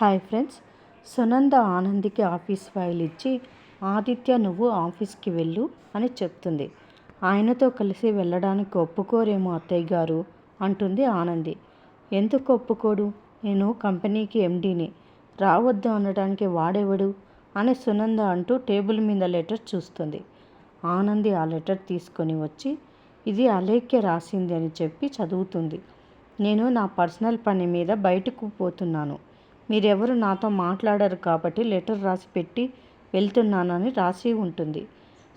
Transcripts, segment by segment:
Hi friends. Sunanda ఆనందికి office file ఇచ్చి ఆదిత్య నువ్వు ఆఫీస్కి వెళ్ళు అని చెప్తుంది. ఆయనతో కలిసి వెళ్ళడానికి ఒప్పుకోరేమో అత్తయ్య గారు అంటుంది ఆనంది. ఎందుకు ఒప్పుకోడు? నేను కంపెనీకి ఎండీని. రావద్దు అనడానికి వాడెవడు? అని సునంద అంటూ టేబుల్ మీద లెటర్ చూస్తుంది. ఆనంది ఆ లెటర్ తీసుకొని వచ్చి ఇది అలేఖ్య రాసింది అని చెప్పి చదువుతుంది. నేను నా పర్సనల్ పని మీద బయటకు పోతున్నాను. మీరెవరు నాతో మాట్లాడరు కాబట్టి లెటర్ రాసి పెట్టి వెళ్తున్నానని రాసి ఉంటుంది.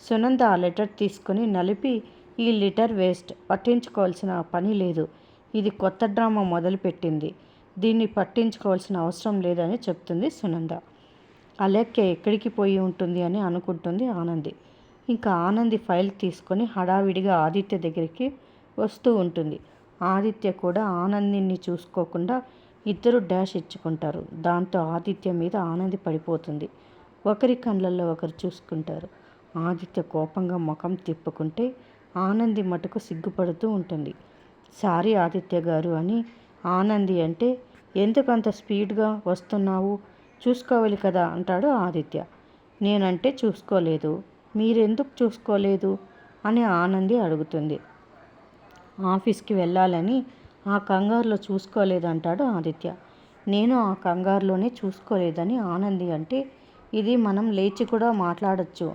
సునంద ఆ లెటర్ తీసుకొని నలిపి ఈ లెటర్ వేస్ట్ పట్టించుకోవాల్సిన పని లేదు. ఇది కొత్త డ్రామా మొదలుపెట్టింది. దీన్ని పట్టించుకోవాల్సిన అవసరం లేదని చెప్తుంది సునంద. అలేఖ్య ఎక్కడికి పోయి ఉంటుంది అని అనుకుంటుంది ఆనంది. ఇంకా ఆనంది ఫైల్ తీసుకొని హడావిడిగా ఆదిత్య దగ్గరికి వస్తూ ఉంటుంది. ఆదిత్య కూడా ఆనందిని చూసుకోకుండా ఇద్దరు డాష్ ఇచ్చుకుంటారు. దాంతో ఆదిత్య మీద ఆనంది పడిపోతుంది. ఒకరి కళ్ళల్లో ఒకరు చూసుకుంటారు. ఆదిత్య కోపంగా ముఖం తిప్పుకుంటే ఆనంది మటుకు సిగ్గుపడుతూ ఉంటుంది. సారీ ఆదిత్య గారు అని ఆనంది అంటే ఎందుకంత స్పీడ్గా వస్తున్నావు? చూసుకోవాలి కదా అంటాడు ఆదిత్య. నేనంటే చూసుకోలేదు. మీరెందుకు చూసుకోలేదు? అని ఆనంది అడుగుతుంది. ఆఫీస్కి వెళ్ళాలని ఆ కంగారులో చూసుకోలేదంటాడు ఆదిత్య. నేను ఆ కంగారులోనే చూసుకోలేదని ఆనంది అంటే ఇది మనం లేచి కూడా మాట్లాడచ్చు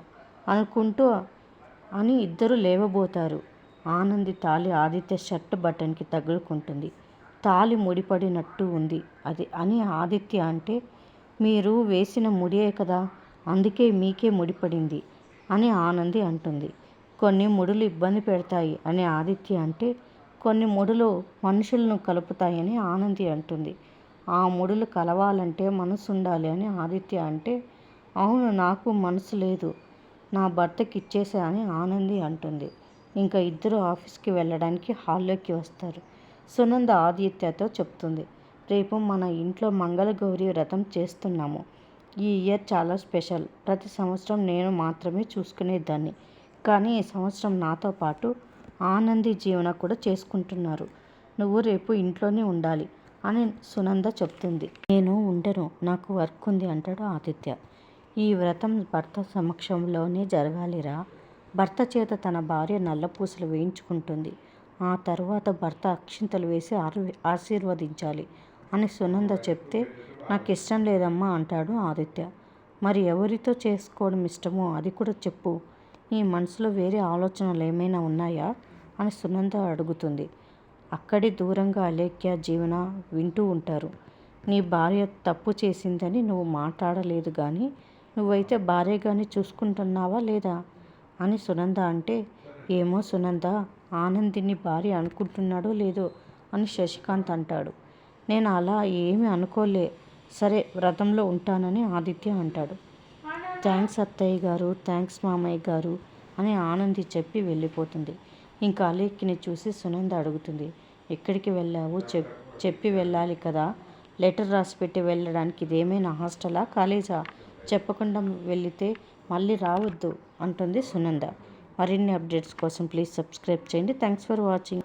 అనుకుంటూ అని ఇద్దరు లేవబోతారు. ఆనంది తాలి ఆదిత్య షర్ట్ బటన్కి తగులుకుంటుంది. తాలి ముడిపడినట్టు ఉంది. అది అని ఆదిత్య అంటే మీరు వేసిన ముడియే కదా అందుకే మీకే ముడిపడింది అని ఆనంది అంటుంది. కొన్ని ముడులు ఇబ్బంది పెడతాయి అని ఆదిత్య అంటే కొన్ని ముడులు మనుషులను కలుపుతాయని ఆనంది అంటుంది. ఆ ముడులు కలవాలంటే మనసు ఉండాలి అని ఆదిత్య అంటే అవును నాకు మనసు లేదు. నా భర్తకి ఇచ్చేసా అని ఆనంది అంటుంది. ఇంకా ఇద్దరు ఆఫీస్కి వెళ్ళడానికి హాల్లోకి వస్తారు. సునంద ఆదిత్యతో చెప్తుంది. రేపు మన ఇంట్లో మంగళగౌరి వ్రతం చేస్తున్నాము. ఈ ఇయర్ చాలా స్పెషల్. ప్రతి సంవత్సరం నేను మాత్రమే చూసుకునేదాన్ని. కానీ ఈ సంవత్సరం నాతో పాటు ఆనంది జీవన కూడా చేసుకుంటున్నారు. నువ్వు రేపు ఇంట్లోనే ఉండాలి అని సునంద చెప్తుంది. నేను ఉండను నాకు వర్క్ ఉంది అంటాడు ఆదిత్య. ఈ వ్రతం భర్త సమక్షంలోనే జరగాలిరా? భర్త చేత తన భార్య నల్లపూసలు వేయించుకుంటుంది. ఆ తర్వాత భర్త అక్షింతలు వేసి ఆశీర్వదించాలి అని సునంద చెప్తే నాకు ఇష్టం లేదమ్మా అంటాడు ఆదిత్య. మరి ఎవరితో చేసుకోవడం ఇష్టమో అది కూడా చెప్పు. నీ మనసులో వేరే ఆలోచనలు ఏమైనా ఉన్నాయా? అని సునంద అడుగుతుంది. అక్కడి దూరంగా అలేఖ్య జీవన వింటూ ఉంటారు. నీ భార్య తప్పు చేసిందని నువ్వు మాట్లాడలేదు కానీ నువ్వైతే భార్యగాని చూసుకుంటున్నావా లేదా? అని సునంద అంటే ఏమో సునంద ఆనందిని భార్య అనుకుంటున్నాడో లేదో అని శశికాంత్ అంటాడు. నేను అలా ఏమీ అనుకోలే. సరే వ్రతంలో ఉంటానని ఆదిత్య అంటాడు. థ్యాంక్స్ అత్తయ్య గారు థ్యాంక్స్ మామయ్య గారు అని ఆనంది చెప్పి వెళ్ళిపోతుంది. ఇంకా అలీక్ని చూసి సునంద అడుగుతుంది ఎక్కడికి వెళ్ళావు? చెప్ చెప్పి వెళ్ళాలి కదా. లెటర్ రాసి పెట్టి వెళ్ళడానికి ఇదేమైనా హాస్టలా కాలేజా? చెప్పకుండా వెళితే మళ్ళీ రావద్దు అంటుంది సునంద. మరిన్ని అప్డేట్స్ కోసం ప్లీజ్ సబ్స్క్రైబ్ చేయండి. Thanks for watching.